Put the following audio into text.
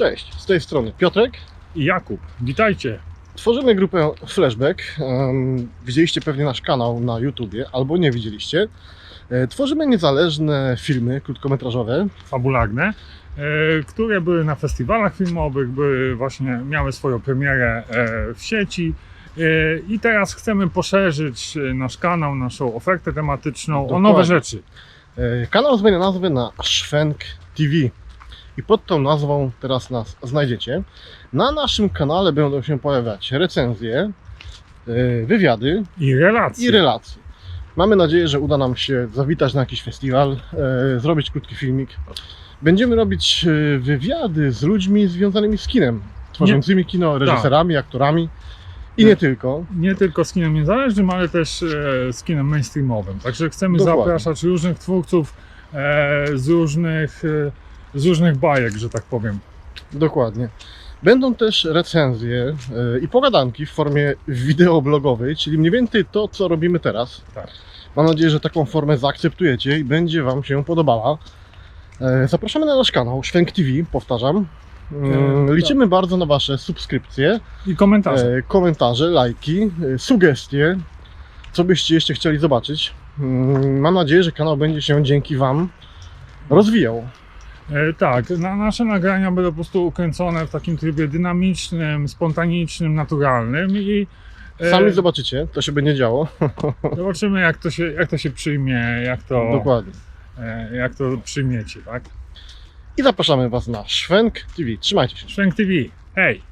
Cześć, z tej strony Piotrek. i Jakub. Witajcie. Tworzymy grupę Flashback. Widzieliście pewnie nasz kanał na YouTubie, albo nie widzieliście. E, Tworzymy niezależne filmy krótkometrażowe. Fabularne, e, które były na festiwalach filmowych, były właśnie miały swoją premierę e, w sieci. I teraz chcemy poszerzyć nasz kanał, naszą ofertę tematyczną o Dokładnie. nowe rzeczy. Kanał zmienia nazwę na Szwenk TV. I pod tą nazwą teraz nas znajdziecie. Na naszym kanale będą się pojawiać recenzje, e, wywiady I relacje. i relacje. Mamy nadzieję, że uda nam się zawitać na jakiś festiwal, e, zrobić krótki filmik. Będziemy robić e, wywiady z ludźmi związanymi z kinem, tworzącymi kino, reżyserami, aktorami i nie tylko. nie tylko z kinem niezależnym, ale też z kinem mainstreamowym. Także chcemy Dokładnie. zapraszać różnych twórców z, różnych, z różnych bajek, że tak powiem. Dokładnie. Będą też recenzje e, i pogadanki w formie wideoblogowej, czyli mniej więcej to, co robimy teraz. Tak. Mam nadzieję, że taką formę zaakceptujecie i będzie Wam się podobała. E, Zapraszamy na nasz kanał Szwęk TV, powtarzam. Mm, tak. Liczymy bardzo na Wasze subskrypcje, I komentarze. e, komentarze, lajki, e, sugestie, co byście jeszcze chcieli zobaczyć. Mm, Mam nadzieję, że kanał będzie się dzięki Wam rozwijał. E, tak, na, nasze nagrania będą po prostu ukręcone w takim trybie dynamicznym, spontanicznym, naturalnym i e, Sami zobaczycie, to się będzie działo. zobaczymy jak to, się, jak to się przyjmie, jak to, Dokładnie. e, jak to przyjmiecie, tak? I zapraszamy Was na Szwęk TV. Trzymajcie się. Szwęk TV, hej!